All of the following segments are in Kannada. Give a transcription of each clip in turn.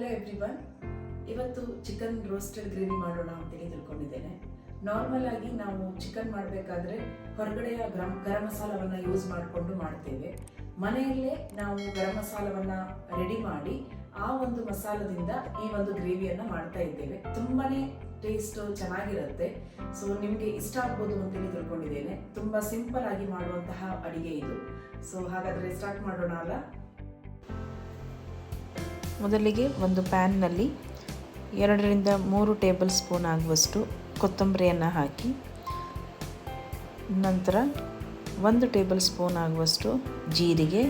ಹಲೋ ಎವ್ರಿವನ್ ಇವತ್ತು ಚಿಕನ್ ರೋಸ್ಟೆಡ್ ಗ್ರೇವಿ ಮಾಡೋಣ ಅಂತೇಳಿ ತಿಳ್ಕೊಂಡಿದ್ದೇನೆ. ನಾರ್ಮಲ್ ಆಗಿ ನಾವು ಚಿಕನ್ ಮಾಡಬೇಕಾದ್ರೆ ಹೊರಗಡೆಯ ಗರಂ ಗರಂ ಮಸಾಲವನ್ನು ಯೂಸ್ ಮಾಡಿಕೊಂಡು ಮಾಡ್ತೇವೆ. ಮನೆಯಲ್ಲೇ ನಾವು ಗರಂ ಮಸಾಲವನ್ನು ರೆಡಿ ಮಾಡಿ ಆ ಒಂದು ಮಸಾಲದಿಂದ ಈ ಒಂದು ಗ್ರೇವಿಯನ್ನು ಮಾಡ್ತಾ ಇದ್ದೇವೆ. ತುಂಬಾನೇ ಟೇಸ್ಟ್ ಚೆನ್ನಾಗಿರುತ್ತೆ. ಸೊ ನಿಮಗೆ ಇಷ್ಟ ಆಗ್ಬೋದು ಅಂತೇಳಿ ತಿಳ್ಕೊಂಡಿದ್ದೇನೆ. ತುಂಬ ಸಿಂಪಲ್ ಆಗಿ ಮಾಡುವಂತಹ ಅಡಿಗೆ ಇದು. ಸೊ ಹಾಗಾದರೆ ಸ್ಟಾರ್ಟ್ ಮಾಡೋಣ ಅಲ್ಲ? ಮೊದಲಿಗೆ ಒಂದು ಪ್ಯಾನ್ನಲ್ಲಿ ಎರಡರಿಂದ ಮೂರು ಟೇಬಲ್ ಸ್ಪೂನ್ ಆಗುವಷ್ಟು ಕೊತ್ತಂಬರಿಯನ್ನು ಹಾಕಿ, ನಂತರ ಒಂದು ಟೇಬಲ್ ಸ್ಪೂನ್ ಆಗುವಷ್ಟು ಜೀರಿಗೆ,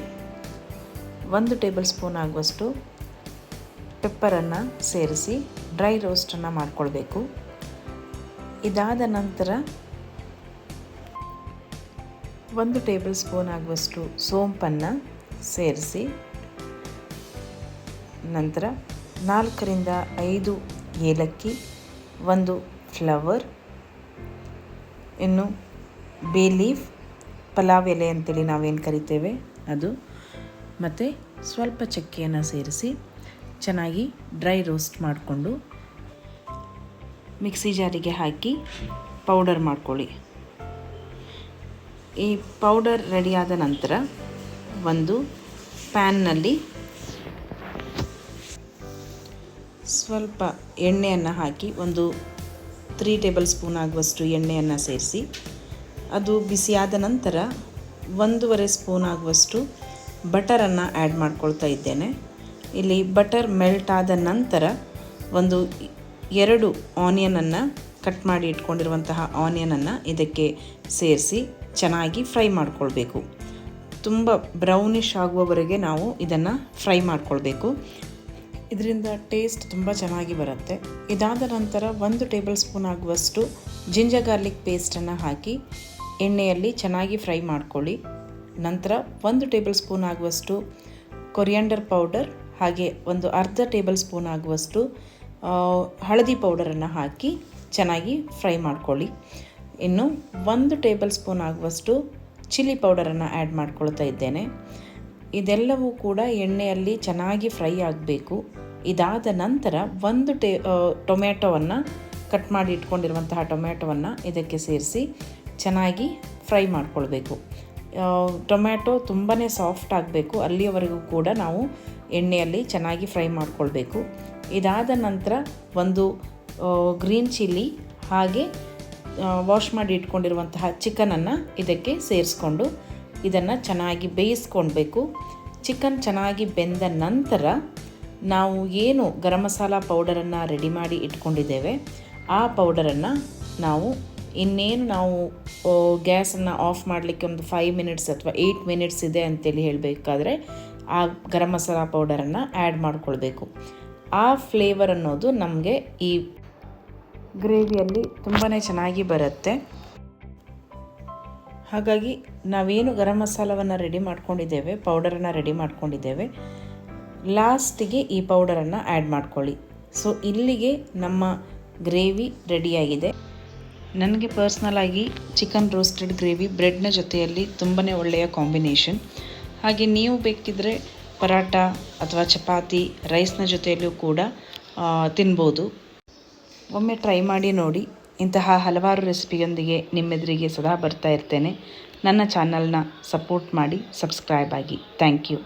ಒಂದು ಟೇಬಲ್ ಸ್ಪೂನ್ ಆಗುವಷ್ಟು ಪೆಪ್ಪರನ್ನು ಸೇರಿಸಿ ಡ್ರೈ ರೋಸ್ಟನ್ನು ಮಾಡಿಕೊಳ್ಬೇಕು. ಇದಾದ ನಂತರ ಒಂದು ಟೇಬಲ್ ಸ್ಪೂನ್ ಆಗುವಷ್ಟು ಸೋಂಪನ್ನು ಸೇರಿಸಿ ನಂತರ ನಾಲ್ಕರಿಂದ ಐದು ಏಲಕ್ಕಿ, ಒಂದು ಫ್ಲವರ್, ಇನ್ನು ಬೇ ಲೀಫ್, ಪಲಾವ್ ಎಲೆ ಅಂತೇಳಿ ನಾವೇನು ಕರಿತೇವೆ, ಅದು. ಮತ್ತು ಸ್ವಲ್ಪ ಚಕ್ಕೆಯನ್ನು ಸೇರಿಸಿ ಚೆನ್ನಾಗಿ ಡ್ರೈ ರೋಸ್ಟ್ ಮಾಡಿಕೊಂಡು ಮಿಕ್ಸಿ ಜಾರಿಗೆ ಹಾಕಿ ಪೌಡರ್ ಮಾಡ್ಕೊಳ್ಳಿ. ಈ ಪೌಡರ್ ರೆಡಿಯಾದ ನಂತರ ಒಂದು ಪ್ಯಾನ್ನಲ್ಲಿ ಸ್ವಲ್ಪ ಎಣ್ಣೆಯನ್ನು ಹಾಕಿ ಒಂದು ತ್ರೀ ಟೇಬಲ್ ಸ್ಪೂನ್ ಆಗುವಷ್ಟು ಎಣ್ಣೆಯನ್ನು ಸೇರಿಸಿ, ಅದು ಬಿಸಿಯಾದ ನಂತರ ಒಂದೂವರೆ ಸ್ಪೂನ್ ಆಗುವಷ್ಟು ಬಟರನ್ನು ಆ್ಯಡ್ ಮಾಡ್ಕೊಳ್ತಾ ಇದ್ದೇನೆ. ಇಲ್ಲಿ ಬಟರ್ ಮೆಲ್ಟ್ ಆದ ನಂತರ ಒಂದು ಎರಡು ಆನಿಯನನ್ನು ಕಟ್ ಮಾಡಿ ಇಟ್ಕೊಂಡಿರುವಂತಹ ಆನಿಯನನ್ನು ಇದಕ್ಕೆ ಸೇರಿಸಿ ಚೆನ್ನಾಗಿ ಫ್ರೈ ಮಾಡ್ಕೊಳ್ಬೇಕು. ತುಂಬ ಬ್ರೌನಿಷ್ ಆಗುವವರೆಗೆ ನಾವು ಇದನ್ನು ಫ್ರೈ ಮಾಡ್ಕೊಳ್ಬೇಕು. ಇದರಿಂದ ಟೇಸ್ಟ್ ತುಂಬ ಚೆನ್ನಾಗಿ ಬರುತ್ತೆ. ಇದಾದ ನಂತರ ಒಂದು ಟೇಬಲ್ ಸ್ಪೂನ್ ಆಗುವಷ್ಟು ಜಿಂಜರ್ ಗಾರ್ಲಿಕ್ ಪೇಸ್ಟನ್ನು ಹಾಕಿ ಎಣ್ಣೆಯಲ್ಲಿ ಚೆನ್ನಾಗಿ ಫ್ರೈ ಮಾಡ್ಕೊಳ್ಳಿ. ನಂತರ ಒಂದು ಟೇಬಲ್ ಸ್ಪೂನ್ ಆಗುವಷ್ಟು ಕೊರಿಯಾಂಡರ್ ಪೌಡರ್ ಹಾಗೆ ಒಂದು ಅರ್ಧ ಟೇಬಲ್ ಸ್ಪೂನ್ ಆಗುವಷ್ಟು ಹಳದಿ ಪೌಡರನ್ನು ಹಾಕಿ ಚೆನ್ನಾಗಿ ಫ್ರೈ ಮಾಡ್ಕೊಳ್ಳಿ. ಇನ್ನು ಒಂದು ಟೇಬಲ್ ಸ್ಪೂನ್ ಆಗುವಷ್ಟು ಚಿಲ್ಲಿ ಪೌಡರನ್ನು ಆ್ಯಡ್ ಮಾಡ್ಕೊಳ್ತಾ ಇದ್ದೇನೆ. ಇದೆಲ್ಲವೂ ಕೂಡ ಎಣ್ಣೆಯಲ್ಲಿ ಚೆನ್ನಾಗಿ ಫ್ರೈ ಆಗಬೇಕು. ಇದಾದ ನಂತರ ಒಂದು ಟೇ ಟೊಮ್ಯಾಟೊವನ್ನು ಕಟ್ ಮಾಡಿ ಇಟ್ಕೊಂಡಿರುವಂತಹ ಟೊಮ್ಯಾಟೊವನ್ನು ಇದಕ್ಕೆ ಸೇರಿಸಿ ಚೆನ್ನಾಗಿ ಫ್ರೈ ಮಾಡ್ಕೊಳ್ಬೇಕು. ಟೊಮ್ಯಾಟೊ ತುಂಬಾ ಸಾಫ್ಟ್ ಆಗಬೇಕು. ಅಲ್ಲಿಯವರೆಗೂ ಕೂಡ ನಾವು ಎಣ್ಣೆಯಲ್ಲಿ ಚೆನ್ನಾಗಿ ಫ್ರೈ ಮಾಡಿಕೊಳ್ಬೇಕು. ಇದಾದ ನಂತರ ಒಂದು ಗ್ರೀನ್ ಚಿಲ್ಲಿ ಹಾಗೆ ವಾಶ್ ಮಾಡಿ ಇಟ್ಕೊಂಡಿರುವಂತಹ ಚಿಕನನ್ನು ಇದಕ್ಕೆ ಸೇರಿಸ್ಕೊಂಡು ಇದನ್ನು ಚೆನ್ನಾಗಿ ಬೇಯಿಸ್ಕೊಳ್ಬೇಕು ಚಿಕನ್ ಚೆನ್ನಾಗಿ ಬೆಂದ ನಂತರ ನಾವು ಏನು ಗರಂ ಮಸಾಲ ಪೌಡರನ್ನು ರೆಡಿ ಮಾಡಿ ಇಟ್ಕೊಂಡಿದ್ದೇವೆ, ಆ ಪೌಡರನ್ನು ನಾವು ಇನ್ನೇನು ನಾವು ಗ್ಯಾಸನ್ನು ಆಫ್ ಮಾಡಲಿಕ್ಕೆ ಒಂದು ಫೈವ್ ಮಿನಿಟ್ಸ್ ಅಥವಾ ಏಯ್ಟ್ ಮಿನಿಟ್ಸ್ ಇದೆ ಅಂತೇಳಿ ಹೇಳಬೇಕಾದ್ರೆ ಆ ಗರಂ ಮಸಾಲ ಪೌಡರನ್ನು ಆ್ಯಡ್ ಮಾಡ್ಕೊಳ್ಬೇಕು. ಆ ಫ್ಲೇವರ್ ಅನ್ನೋದು ನಮಗೆ ಈ ಗ್ರೇವಿಯಲ್ಲಿ ತುಂಬಾ ಚೆನ್ನಾಗಿ ಬರುತ್ತೆ. ಹಾಗಾಗಿ ನಾವೇನು ಗರಂ ಮಸಾಲವನ್ನು ರೆಡಿ ಮಾಡ್ಕೊಂಡಿದ್ದೇವೆ ಪೌಡರನ್ನು ರೆಡಿ ಮಾಡ್ಕೊಂಡಿದ್ದೇವೆ. ಲಾಸ್ಟಿಗೆ ಈ ಪೌಡರನ್ನು ಆ್ಯಡ್ ಮಾಡ್ಕೊಳ್ಳಿ. ಸೊ ಇಲ್ಲಿಗೆ ನಮ್ಮ ಗ್ರೇವಿ ರೆಡಿಯಾಗಿದೆ ನನಗೆ ಪರ್ಸ್ನಲಾಗಿ ಚಿಕನ್ ರೋಸ್ಟೆಡ್ ಗ್ರೇವಿ ಬ್ರೆಡ್ನ ಜೊತೆಯಲ್ಲಿ ತುಂಬಾ ಒಳ್ಳೆಯ ಕಾಂಬಿನೇಷನ್ ಹಾಗೆ ನೀವು ಬೇಕಿದ್ದರೆ ಪರಾಟ ಅಥವಾ ಚಪಾತಿ ರೈಸ್ನ ಜೊತೆಯಲ್ಲೂ ಕೂಡ ತಿನ್ಬೋದು. ಒಮ್ಮೆ ಟ್ರೈ ಮಾಡಿ ನೋಡಿ. ಇಂತಹ ಹಲವಾರು ರೆಸಿಪಿಯೊಂದಿಗೆ ನಿಮ್ಮೆದುರಿಗೆ ಸದಾ ಬರ್ತಾ ಇರ್ತೇನೆ. ನನ್ನ ಚಾನಲ್ನ ಸಪೋರ್ಟ್ ಮಾಡಿ, ಸಬ್ಸ್ಕ್ರೈಬ್ ಆಗಿ. Thank you.